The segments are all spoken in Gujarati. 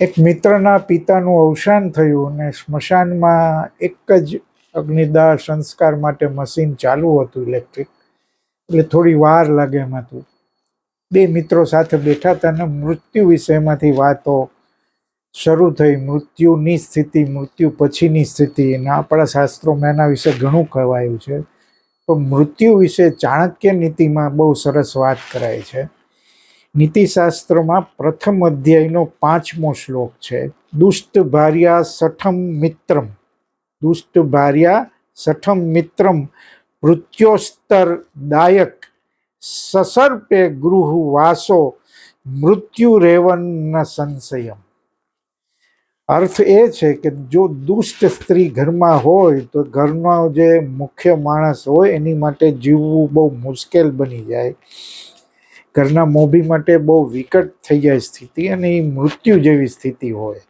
એક મિત્રના પિતાનું અવસાન થયું અને સ્મશાનમાં એક જ અગ્નિદાહ સંસ્કાર માટે મશીન ચાલુ હતું ઇલેક્ટ્રિક. એટલે થોડી વાર લાગે એમ હતું. બે મિત્રો સાથે બેઠા હતા અને મૃત્યુ વિષયમાંથી વાતો શરૂ થઈ. મૃત્યુની સ્થિતિ, મૃત્યુ પછીની સ્થિતિ. અને આપણા શાસ્ત્રોમાં એના વિશે ઘણું કહેવાયું છે. તો મૃત્યુ વિશે ચાણક્ય નીતિમાં બહુ સરસ વાત કરાય છે. નીતિશાસ્ત્રમાં પ્રથમ અધ્યાયનો પાંચમો શ્લોક છે, દુષ્ટ ભાર્યા સઠમ મિત્રમ. દુષ્ટ ભાર્યા સઠમ મિત્રમ મૃત્યોસ્તર દાયક સસર્પે ગૃહ વાસો મૃત્યુ રેવન સંશયમ. અર્થ એ છે કે જો દુષ્ટ સ્ત્રી ઘરમાં હોય તો ઘરનો જે મુખ્ય માણસ હોય એની માટે જીવવું બહુ મુશ્કેલ બની જાય. ઘરના મોભી માટે બહુ વિકટ થઈ જાય સ્થિતિ અને એ મૃત્યુ જેવી સ્થિતિ હોય.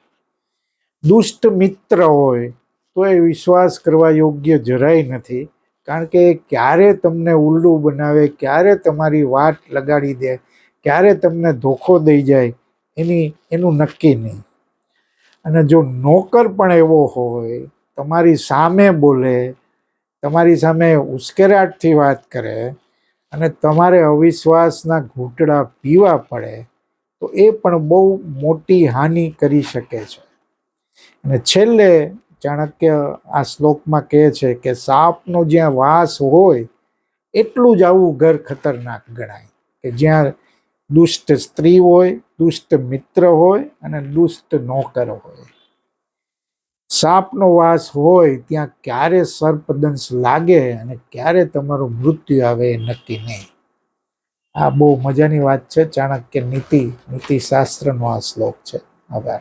દુષ્ટ મિત્ર હોય તો એ વિશ્વાસ કરવા યોગ્ય જરાય નથી, કારણ કે એ ક્યારે તમને ઉલ્લું બનાવે, ક્યારે તમારી વાટ લગાડી દે, ક્યારે તમને ધોખો દઈ જાય, એની, એનું નક્કી નહીં. અને જો નોકર પણ એવો હોય, તમારી સામે બોલે, તમારી સામે ઉશ્કેરાટથી વાત કરે અને તમારે અવિશ્વાસના ઘૂંટડા પીવા પડે, તો એ પણ બહુ મોટી હાનિ કરી શકે છે. અને છેલ્લે ચાણક્ય આ શ્લોકમાં કહે છે કે સાપનો જ્યાં વાસ હોય, એટલું જ આવું ઘર ખતરનાક ગણાય. કે જ્યાં દુષ્ટ સ્ત્રી હોય, દુષ્ટ મિત્ર હોય અને દુષ્ટ નોકર હોય. સાપનો વાસ હોય ત્યાં ક્યારે સર્પદંશ લાગે અને ક્યારે તમારું મૃત્યુ આવે એ નક્કી નહીં. આ બહુ મજાની વાત છે. ચાણક્ય નીતિ નીતિશાસ્ત્રનો આ શ્લોક છે. આભાર.